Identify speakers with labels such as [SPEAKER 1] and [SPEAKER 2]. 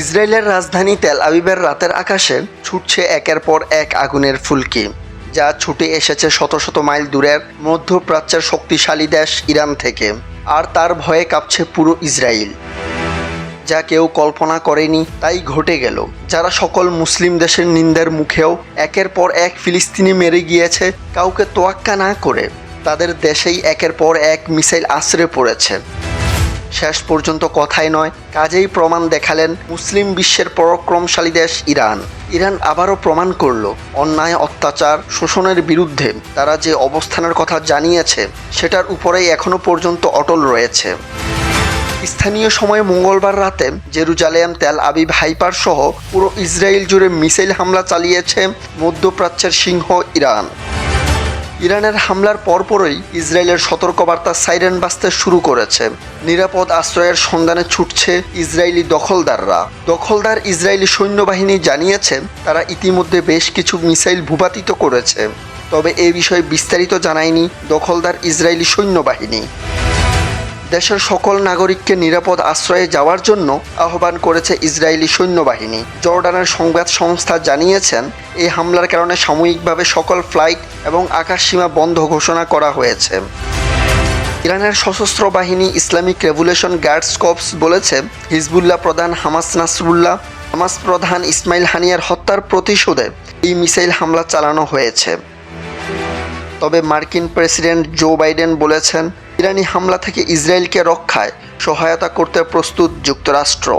[SPEAKER 1] ইসরায়েলের রাজধানী তেল আবিবের রাতের আকাশে ছুটছে একের পর এক আগুনের ফুলকি, যা ছুটে এসেছে শত শত মাইল দূরের মধ্যপ্রাচ্যের শক্তিশালী দেশ ইরান থেকে, আর তার ভয়ে কাঁপছে পুরো ইসরায়েল। যা কেউ কল্পনা করেনি, তাই ঘটে গেল, যারা সকল মুসলিম দেশের নিন্দার মুখেও একের পর এক ফিলিস্তিনি মেরে গিয়েছে, কাউকে তোয়াক্কা না করে, তাদের দেশেই একের পর এক মিসাইল আশ্রে পড়েছে। শেষ পর্যন্ত কথাই নয়। কাজেই প্রমাণ দেখালেন মুসলিম বিশ্বের পরাক্রমশালী দেশ ইরান। ইরান আবারও প্রমাণ করল, অন্যায়, অত্যাচার, শোষণের বিরুদ্ধে। তারা যে অবস্থানের কথা জানিয়েছে, সেটার উপরেই এখনও পর্যন্ত অটল রয়েছে। স্থানীয় সময় মঙ্গলবার রাতে জেরুজালেম, তেল আবিব, হাইপার সহ পুরো ইসরায়েল জুড়ে মিসাইল হামলা চালিয়েছে মধ্যপ্রাচ্যের সিংহ ইরান। ইরানের হামলার পরপরই ইসরায়েলের সতর্কবার্তা সাইরেন বাজতে শুরু করেছে। নিরাপদ আশ্রয়ের সন্ধানে ছুটছে ইসরায়েলি দখলদাররা। দখলদার ইসরায়েলি সৈন্যবাহিনী জানিয়েছে, তারা ইতিমধ্যে বেশ কিছু মিসাইল ভূপাতিত করেছে। তবে এ বিষয়ে বিস্তারিত জানায়নি দখলদার ইসরায়েলি সৈন্যবাহিনী। দেশের সকল নাগরিককে নিরাপদ আশ্রয়ে যাওয়ার জন্য আহ্বান করেছে ইসরায়েলি সৈন্যবাহিনী। জর্ডানের সংবাদ সংস্থা জানিয়েছেন, এই হামলার কারণে সাময়িকভাবে সকল ফ্লাইট এবং আকাশসীমা বন্ধ ঘোষণা করা হয়েছে। ইরানের সশস্ত্র বাহিনী ইসলামিক রেভুলেশন গার্ডস কপস বলেছে, হিজবুল্লাহ প্রধান হামাস নাসরুল্লাহ, হামাস প্রধান ইসমাইল হানিয়ার হত্যার প্রতিশোধে এই মিসাইল হামলা চালানো হয়েছে। তবে মার্কিন প্রেসিডেন্ট জো বাইডেন বলেছেন ইরানি হামলা থেকে ইসরায়েলকে রক্ষায় সহায়তা করতে প্রস্তুত যুক্তরাষ্ট্র।